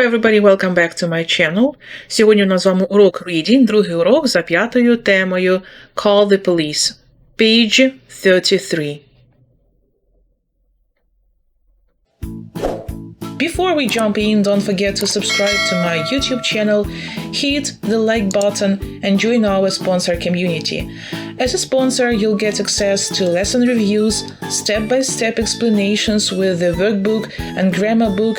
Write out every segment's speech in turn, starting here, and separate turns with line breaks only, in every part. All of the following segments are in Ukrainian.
everybody, welcome back to my channel. Сьогодні у нас з вами урок reading, другий урок за п'ятою темою Call the Police. Page 33. Before we jump in, don't forget to subscribe to my YouTube channel, hit the like button, and join our sponsor community. As a sponsor, you'll get access to lesson reviews, step by step explanations with the workbook and grammar book,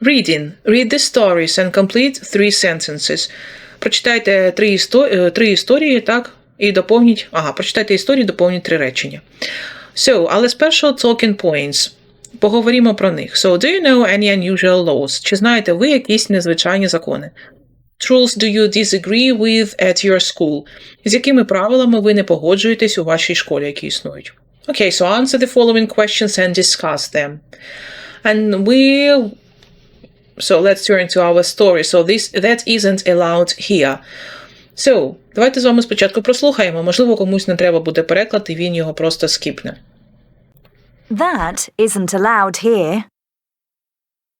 Reading. Read the stories and complete three sentences. Прочитайте три, істо... е, три історії, так, і доповніть. Ага, прочитайте історії, доповніть три речення. So, але спершу talking points. Поговоримо про них. So, do you know any unusual laws? Чи знаєте ви якісь незвичайні закони? Rules do you disagree with at your school? З якими правилами ви не погоджуєтесь у вашій школі, які існують? Okay, so answer the following questions and discuss them. And we So let's turn to our story. So this that isn't allowed here. So, давайте з вами спочатку прослухаємо. Можливо, комусь не треба буде переклад, і він його просто скіпне.
That isn't allowed here.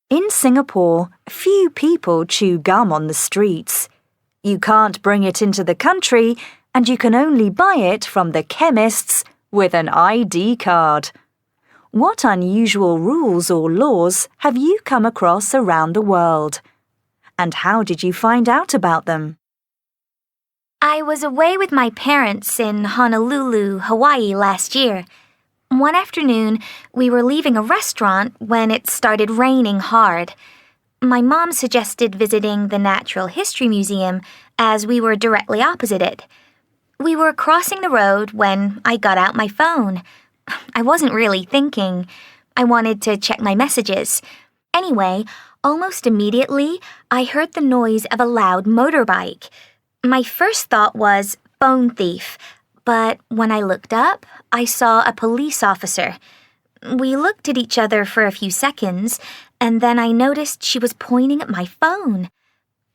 In Singapore, few people chew gum on the streets. You can't bring it into the country, and you can only buy it from the chemists with an ID card. What unusual rules or laws have you come across around the world? And how did you find out about them?
I was away with my parents in Honolulu, Hawaii last year. One afternoon, we were leaving a restaurant when it started raining hard. My mom suggested visiting the Natural History Museum as we were directly opposite it. We were crossing the road when I got out my phone. I wasn't really thinking. I wanted to check my messages. Anyway, almost immediately, I heard the noise of a loud motorbike. My first thought was phone thief, but when I looked up, I saw a police officer. We looked at each other for a few seconds, and then I noticed she was pointing at my phone.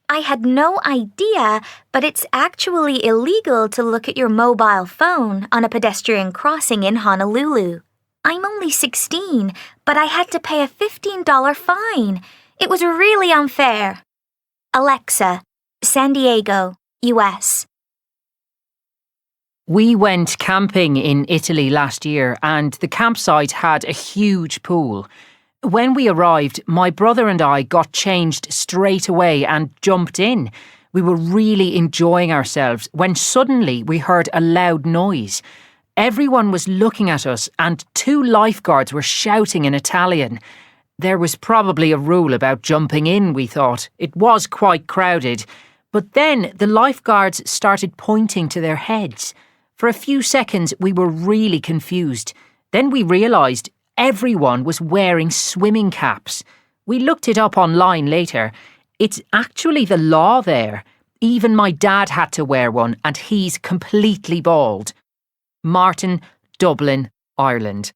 I had no idea, but it's actually illegal to look at your mobile phone on a pedestrian crossing in Honolulu. I'm only 16, but I had to pay a $15 fine. It was really unfair. Alexa, San Diego, US.
We went camping in Italy last year, and the campsite had a huge pool. When we arrived, my brother and I got changed straight away and jumped in. We were really enjoying ourselves when suddenly we heard a loud noise. Everyone was looking at us, and two lifeguards were shouting in Italian. There was probably a rule about jumping in, we thought. It was quite crowded. But then the lifeguards started pointing to their heads. For a few seconds, we were really confused. Then we realised everyone was wearing swimming caps. We looked it up online later. It's actually the law there. Even my dad had to wear one, and he's completely bald. Martin, Dublin, Ireland.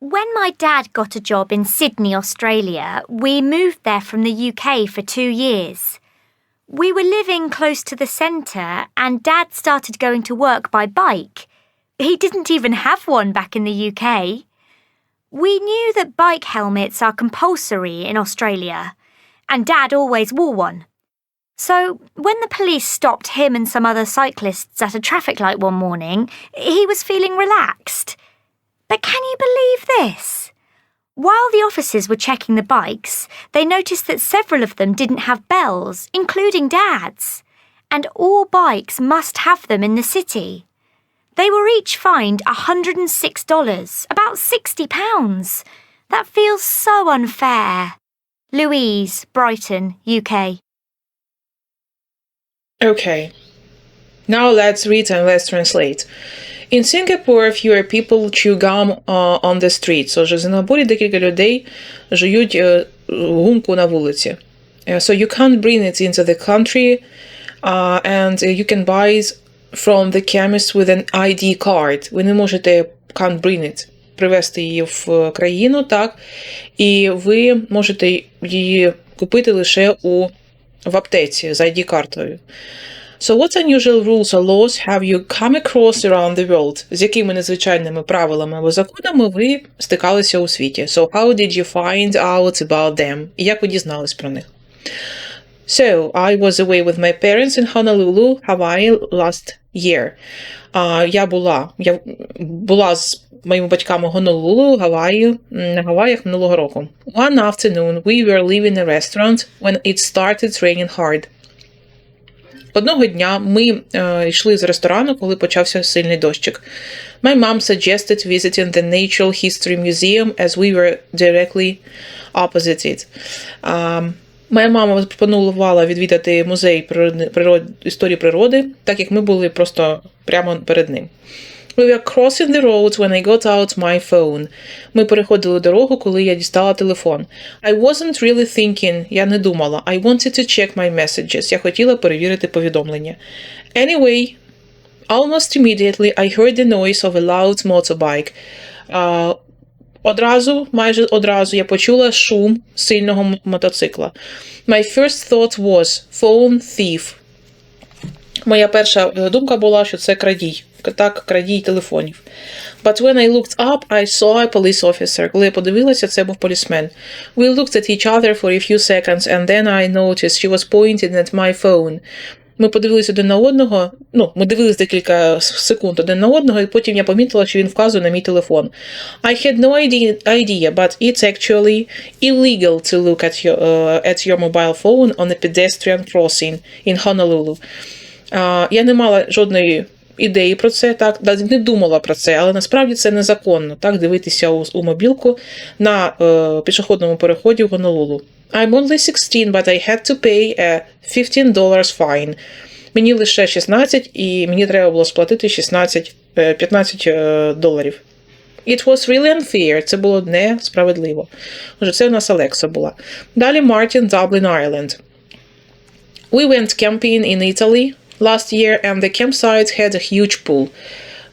When my dad got a job in Sydney, Australia, we moved there from the UK for two years. We were living close to the centre, and Dad started going to work by bike. He didn't even have one back in the UK. We knew that bike helmets are compulsory in Australia, and Dad always wore one. So, when the police stopped him and some other cyclists at a traffic light one morning, he was feeling relaxed. But can you believe this? While the officers were checking the bikes, they noticed that several of them didn't have bells, including Dad's. And all bikes must have them in the city. They were each fined $106, about £60. That feels so unfair. Louise, Brighton, UK.
Okay. Now let's read and let's translate. In Singapore, fewer people chew gum uh, on the streets. Отже, в Сингапурі декілька людей жують е, гумку на вулиці. Uh, So you can't bring it into the country uh, and you can buy it from the chemist with an ID card. Ви не можете can't bring it, привезти її в країну, так, і ви можете її купити лише у, в аптеці з ID-картою. So what unusual rules or laws have you come across around the world? З якими незвичайними правилами або законами ви стикалися у світі? So how did you find out about them? І як ви дізнались про них? So, I was away with my parents in Honolulu, Hawaii last year. А, я була, я була з моїми батьками в Гонолулу, Гаваї, м, на Гаваях минулого року. One afternoon we were leaving a restaurant when it started raining hard. Одного дня ми е, йшли з ресторану, коли почався сильний дощик. My mom suggested visiting the Natural History Museum as we were directly opposite it. А, моя мама пропонувала відвідати музей природни- природ, історії природи, так як ми були просто прямо перед ним. We were crossing the road when I got out my phone. Ми переходили дорогу, коли я дістала телефон. I wasn't really thinking, я не думала. I wanted to check my messages. Я хотіла перевірити повідомлення. Anyway, almost immediately I heard the noise of a loud motorbike. А, одразу, майже одразу я почула шум сильного мотоцикла. My first thought was phone thief. Моя перша е, думка була, що це крадій. Так, крадій телефонів. But when I looked up, I saw a police officer. Коли я подивилася, це був полісмен. We looked at each other for a few seconds, and then I noticed she was pointing at my phone. Ми подивилися один на одного. Ну, ми дивилися декілька секунд один на одного, і потім я помітила, що він вказує на мій телефон. I had no idea, but it's actually illegal to look at your, uh, at your mobile phone on a pedestrian crossing in Honolulu. Uh, я не мала жодної ідеї про це, так, не думала про це, але насправді це незаконно, так, дивитися у, у мобілку на е, пішохідному переході в Гонолулу. I'm only 16, but I had to pay a $15 fine. Мені лише 16, і мені треба було сплатити 16, е, 15 е, доларів. It was really unfair. Це було несправедливо. Отже, це у нас Алекса була. Далі Мартін, Dublin, Ireland. We went camping in Italy last year, and the campsite had a huge pool.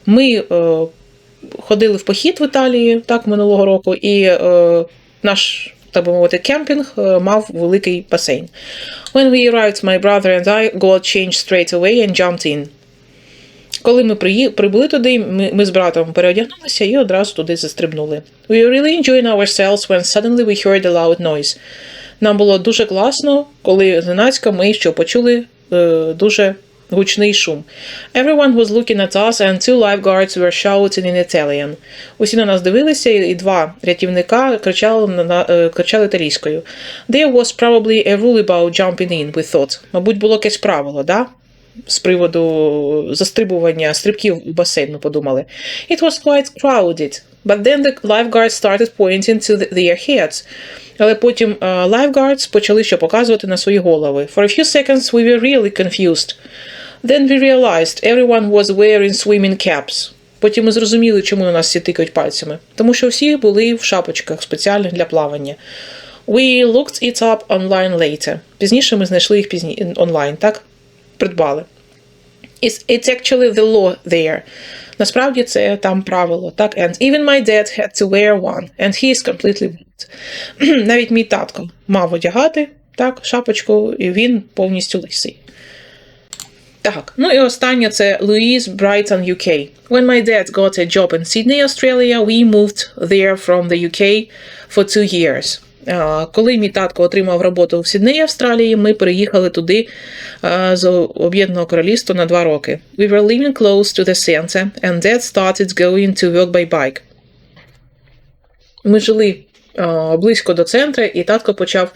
Ми е, ходили в похід в Італії так минулого року, і е, наш, так би мовити, кемпінг е, мав великий басейн. When we arrived, my brother and I got changed straight away and jumped in. Коли ми прибули туди, ми, ми з братом переодягнулися і одразу туди застрибнули. We were really enjoying ourselves when suddenly we heard a loud noise. Нам було дуже класно, коли зненацька ми що почули е, дуже гучний шум. Everyone was looking at us and two lifeguards were shouting in Italian. Усі на нас дивилися, і два рятівника кричали, на, е, кричали італійською. There was probably a rule about jumping in, we thought. Мабуть, було якесь правило, да? з приводу застрибування стрибків у басейн, ми подумали. It was quite crowded, but then the lifeguards started pointing to their heads. Але потім е, lifeguards почали що показувати на свої голови. For a few seconds we were really confused. Then we realized everyone was wearing swimming caps. Потім ми зрозуміли, чому на нас всі тикають пальцями. Тому що всі були в шапочках спеціальних для плавання. We looked it up online later. Пізніше ми знайшли їх пізні... онлайн, так? Придбали. It's, it's actually the law there. Насправді це там правило, так? And even my dad had to wear one, and he is completely bald. Навіть мій татко мав одягати, так, шапочку, і він повністю лисий. Ну і останнє це Louise Brighton, UK. When my dad got a job in Sydney, Australia, we moved there from the UK for two years. А, Коли мій татко отримав роботу в Сіднеї, Австралії, ми переїхали туди з Об'єднаного Королівства на два роки. We were living close to the center, and dad started going to work by bike. Ми жили близько до центру, і татко почав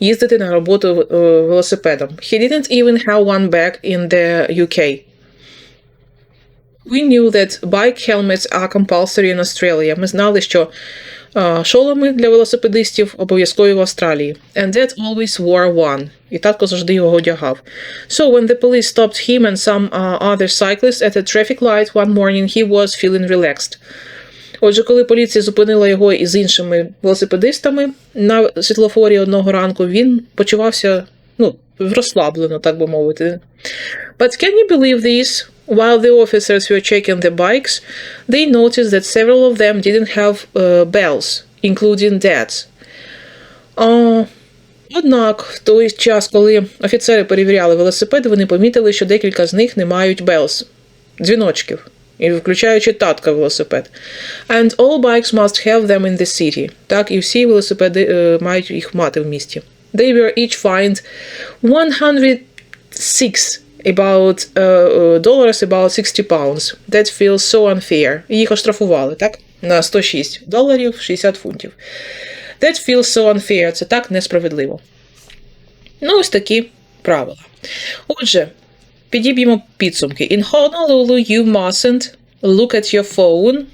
їздити на роботу е, велосипедом. He didn't even have one back in the UK. We knew that bike helmets are compulsory in Australia. Ми знали, що е, шоломи для велосипедистів обов'язкові в Австралії. And dad always wore one. І татко завжди його одягав. So when the police stopped him and some uh, other cyclists at a traffic light one morning, he was feeling relaxed. Отже, коли поліція зупинила його із іншими велосипедистами на світлофорі одного ранку, він почувався ну, розслаблено, так би мовити. But can you believe this? While the officers were checking the bikes, they noticed that several of them didn't have uh, bells, including dad's. А, однак, в той час, коли офіцери перевіряли велосипеди, вони помітили, що декілька з них не мають bells, дзвіночків, і включаючи татка велосипед. And all bikes must have them in the city. Так, і всі велосипеди е, мають їх мати в місті. They were each fined 106 about uh, dollars about 60 pounds. That feels so unfair. Їх оштрафували, так? На 106 доларів 60 фунтів. That feels so unfair. Це так несправедливо. Ну, ось такі правила. Отже, підіб'ємо підсумки. In Honolulu you mustn't look at your phone.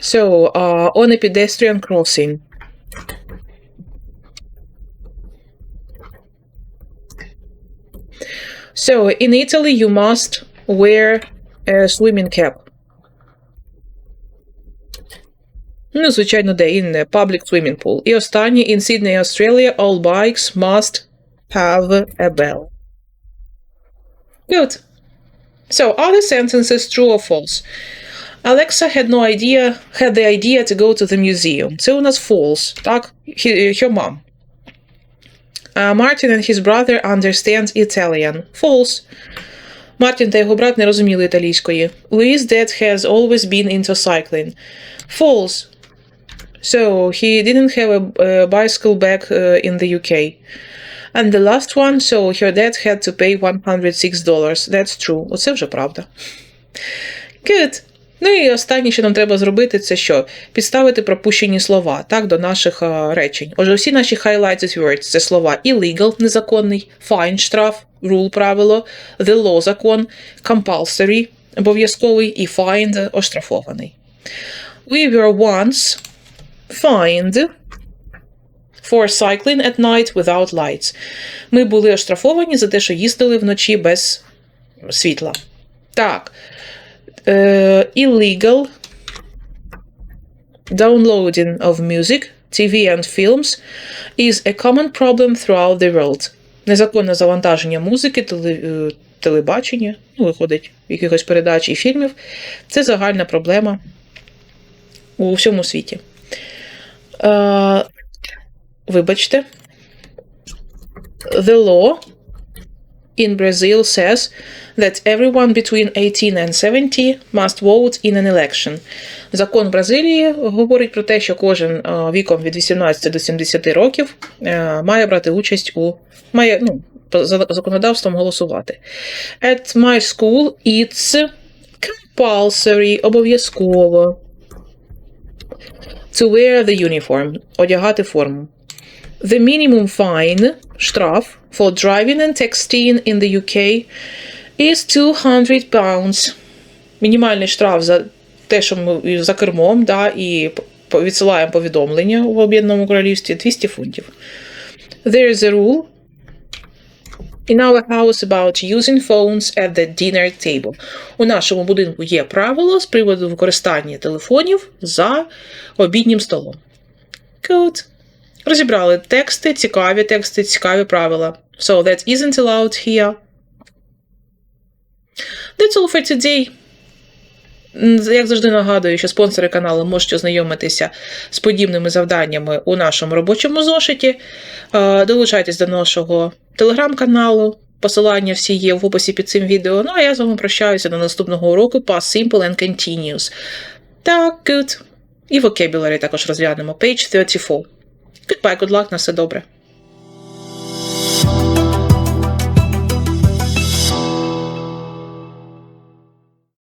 So, uh, on a pedestrian crossing. So, in Italy, you must wear a swimming cap. Ну, звичайно, де in a public swimming pool. І останнє, in Sydney, Australia, all bikes must have a bell. Good. So, are the sentences true or false? Alexa had no idea, had the idea to go to the museum. Це у нас false, так? He- Her mom. Uh, Martin and his brother understand Italian. False. Мартін та його брат не розуміли італійської. Louis' dad has always been into cycling. False. So he didn't have a, a bicycle back uh, in the UK. And the last one, so her dad had to pay $106. That's true. Оце вже правда. Good. Ну і останнє, що нам треба зробити, це що? Підставити пропущені слова так, до наших а, речень. Отже, всі наші highlighted words – це слова illegal – незаконний, fine – штраф, rule – правило, the law – закон, compulsory – обов'язковий і fined – оштрафований. We were once fined for cycling at night without lights. Ми були оштрафовані за те, що їздили вночі без світла. Так. Е, illegal downloading of music, TV and films is a common problem throughout the world. Незаконне завантаження музики, теле, е, телебачення, ну, виходить, якихось передач і фільмів. Це загальна проблема у всьому світі. Е, вибачте. The law in Brazil says that everyone between 18 and 70 must vote in an election. Закон Бразилії говорить про те, що кожен е, віком від 18 до 70 років е, має брати участь у має ну, за законодавством голосувати. At my school it's compulsory, обов'язково to wear the uniform, одягати форму. The minimum fine, штраф, for driving and texting in the UK is 200 pounds. Мінімальний штраф за те, що ми за кермом, да, і відсилаємо повідомлення в Об'єднаному Королівстві 200 фунтів. There is a rule in our house about using phones at the dinner table. У нашому будинку є правило з приводу використання телефонів за обіднім столом. Good. Розібрали тексти, цікаві тексти, цікаві правила. So that isn't allowed here. That's all for today. Як завжди нагадую, що спонсори каналу можуть ознайомитися з подібними завданнями у нашому робочому зошиті. Е, Долучайтесь до нашого телеграм-каналу. Посилання всі є в описі під цим відео. Ну а я з вами прощаюся до наступного уроку Past Simple and Continuous. Так, good. І vocabulary також розглянемо. Page 34. Goodbye, good luck, на все добре.